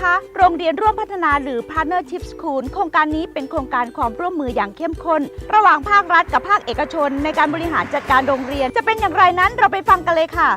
คะ โรงเรียนร่วมพัฒนาหรือ Partnership School โครงการนี้เป็นโครงการความร่วมมืออย่างเข้มข้น ระหว่างภาครัฐกับภาคเอกชน ในการบริหารจัดการโรงเรียน จะเป็นอย่างไรนั้นเราไปฟังกันเลยค่ะ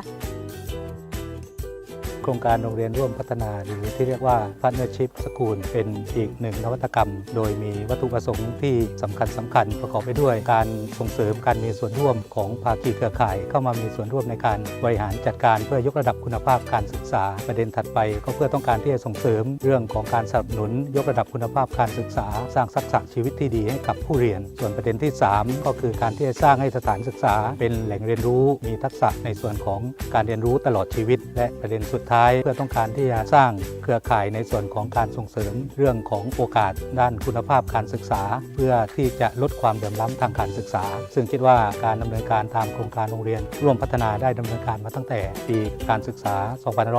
โครงการโรงเรียนร่วมพัฒนาหรือที่เรียกว่า Partnership School เป็นอีกหนึ่งนวัตกรรม โดยมีวัตถุประสงค์ที่สำคัญสำคัญประกอบไปด้วย การส่งเสริมการมีส่วนร่วมของภาคีเครือข่าย เข้ามามีส่วนร่วมในการบริหารจัดการเพื่อยกระดับคุณภาพการศึกษา ประเด็นถัดไป ก็เพื่อต้องการที่จะส่งเสริมเรื่องของการสนับสนุน ยกระดับคุณภาพการศึกษา สร้างทักษะชีวิตที่ดีให้กับผู้เรียน ส่วนประเด็นที่ 3 ก็คือการที่จะสร้างให้สถานศึกษา เป็นแหล่งเรียนรู้ มีทักษะในส่วนของการเรียนรู้ตลอดชีวิต และประเด็นสุดท้ายเพื่อต้องการที่จะสร้างเครือข่ายในส่วนของการส่งเสริมเรื่องของโอกาสด้านคุณภาพการศึกษา เพื่อที่จะลดความเหลื่อมล้ำทางการศึกษา ซึ่งคิดว่าการดำเนินการตามโครงการโรงเรียน ร่วมพัฒนาได้ดำเนินการมาตั้งแต่ปีการศึกษา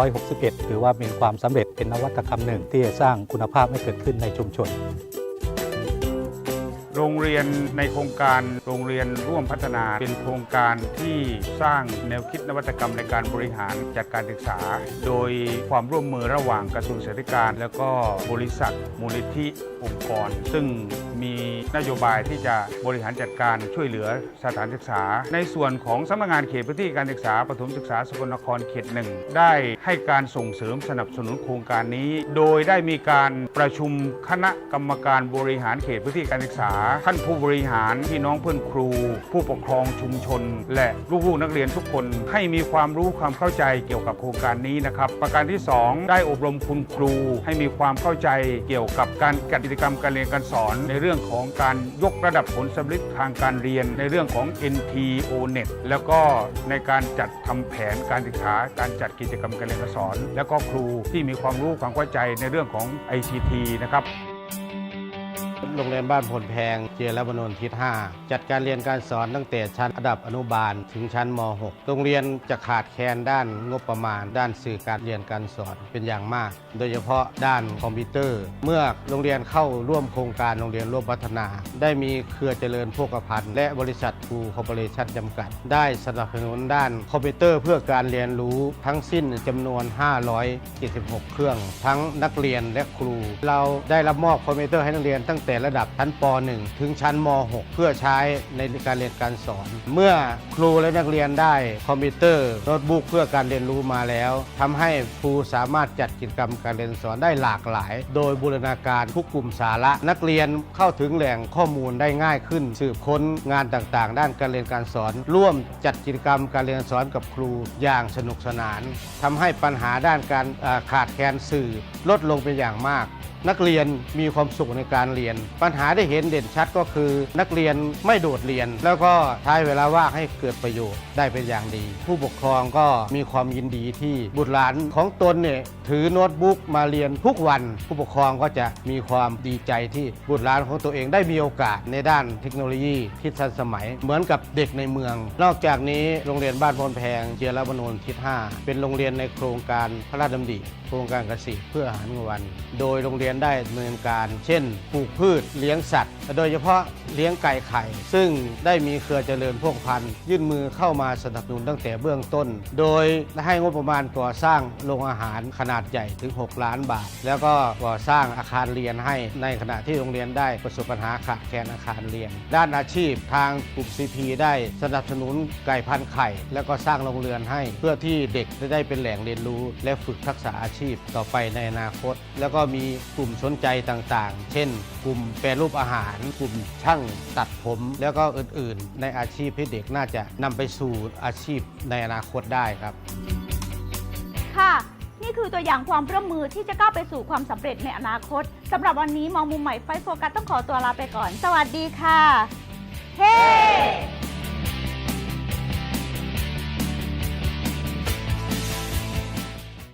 2561 ถือว่าเป็นความสำเร็จเป็นนวัตกรรมหนึ่งที่จะสร้างคุณภาพให้เกิดขึ้นในชุมชน โรงเรียนในโครงการโรงเรียนร่วมพัฒนาเป็นโครงการที่สร้างแนวคิดนวัตกรรมในการบริหารจัดการศึกษา โดยความร่วมมือระหว่างกระทรวงศึกษาธิการ แล้วก็บริษัทมูลนิธิองค์กร ซึ่งมีนโยบายที่จะบริหารจัดการช่วยเหลือสถานศึกษา ในส่วนของสำนักงานเขตพื้นที่การศึกษาปฐมศึกษาสกลนครเขตหนึ่งได้ให้การส่งเสริมสนับสนุนโครงการนี้ โดยได้มีการประชุมคณะกรรมการบริหารเขตพื้นที่การศึกษาท่านผู้บริหารพี่น้องเพื่อนครู ผู้ปกครองชุมชน และลูกๆนักเรียนทุกคนให้มีความรู้ความเข้าใจเกี่ยวกับโครงการนี้นะครับ ประการที่ 2 ได้อบรมคุณครู ให้มีความเข้าใจเกี่ยวกับการจัดกิจกรรมการเรียนการสอน ในเรื่องของการยกระดับผลสำเร็จทางการเรียน ในเรื่องของ NTO Net แล้วก็ในการจัดทำแผนการศึกษาการจัดกิจกรรมการเรียนการสอน แล้วก็ครูที่มีความรู้ความเข้าใจในเรื่องของ ICT นะครับ โรงเรียนบ้านพลแพง เจรบนนทิศ 5 จัดการเรียนการสอนตั้งแต่ชั้นระดับอนุบาลถึงชั้นม .6 โรงเรียนจะขาดแคลนด้านงบประมาณ ด้านสื่อการเรียนการสอนเป็นอย่างมาก โดยเฉพาะด้านคอมพิวเตอร์ เมื่อโรงเรียนเข้าร่วมโครงการโรงเรียนร่วมพัฒนา ได้มีเครือเจริญโภคภัณฑ์และบริษัททูคอร์ปอเรชั่นจำกัด ได้สนับสนุนด้านคอมพิวเตอร์ เพื่อการเรียนรู้ทั้งสิ้นจำนวน 576 เครื่อง ทั้งนักเรียนและครู เราได้รับมอบคอมพิวเตอร์ให้นักเรียนตั้งแต่ระดับชั้นป .1 ถึงชั้นม .6 เพื่อใช้ในการเรียนการสอน เมื่อครูและนักเรียนได้คอมพิวเตอร์โน้ตบุ๊กเพื่อการเรียนรู้มาแล้วทำให้ครูสามารถจัดกิจกรรมการเรียนสอนได้หลากหลาย โดยบูรณาการทุกกลุ่มสาระ นักเรียนเข้าถึงแหล่งข้อมูลได้ง่ายขึ้น สืบค้นงานต่างๆ ด้านการเรียนการสอน ร่วมจัดกิจกรรมการเรียนสอนกับครูอย่างสนุกสนานทำให้ปัญหาด้านการขาดแคลนสื่อลดลงเป็นอย่างมาก นักเรียนมีความสุขในการเรียนปัญหาได้เห็นเด่นชัดก็คือนักเรียนไม่โดดเรียน แล้วก็ใช้เวลาว่างให้เกิดประโยชน์ได้เป็นอย่างดี ผู้ปกครองก็มีความยินดีที่บุตรหลานของตนเนี่ยถือโน้ตบุ๊กมาเรียนทุกวัน ผู้ปกครองก็จะมีความดีใจที่บุตรหลานของตัวเองได้มีโอกาสในด้านเทคโนโลยีที่ทันสมัย เหมือนกับเด็กในเมือง นอกจากนี้โรงเรียนบ้านพลแพงเจียรบนนทิศ5เป็นโรงเรียนในโครงการพระราชดำริโครงการเกษตรเพื่ออาหารกลางวัน โดยโรงเรียนได้ดำเนินการ เช่นปลูกพืชเลี้ยงสัตว์ โดยเฉพาะเลี้ยงไก่ไข่ ซึ่งได้มีเครือเจริญพวกพันธุ์ยื่นมือเข้ามาสนับสนุนตั้งแต่เบื้องต้น โดยให้งบประมาณก่อสร้างโรงอาหารขนาดใหญ่ถึง 6 ล้านบาท แล้วก็ก่อสร้างอาคารเรียนให้ในขณะที่โรงเรียนได้ประสบปัญหาขาดแคลนอาคารเรียน ด้านอาชีพทางกลุ่ม CP ได้สนับสนุนไก่พันธุ์ไข่ แล้วก็สร้างโรงเรือนให้ เพื่อที่เด็กจะได้เป็นแหล่งเรียนรู้ และฝึกทักษะอาชีพต่อไปในอนาคต แล้วก็มีกลุ่มสนใจต่างๆ เช่น กลุ่มแปรรูปอาหาร กลุ่มช่างตัดผม แล้วก็อื่นๆ ในอาชีพที่เด็กน่าจะนำไปสู่อาชีพในอนาคตได้ครับ ค่ะ นี่คือตัวอย่างความร่วมมือที่จะก้าวไปสู่ความสำเร็จในอนาคตสำหรับวันนี้มองมุมใหม่ไฟโฟกัสต้องขอตัวลาไปก่อน สวัสดีค่ะ เฮ้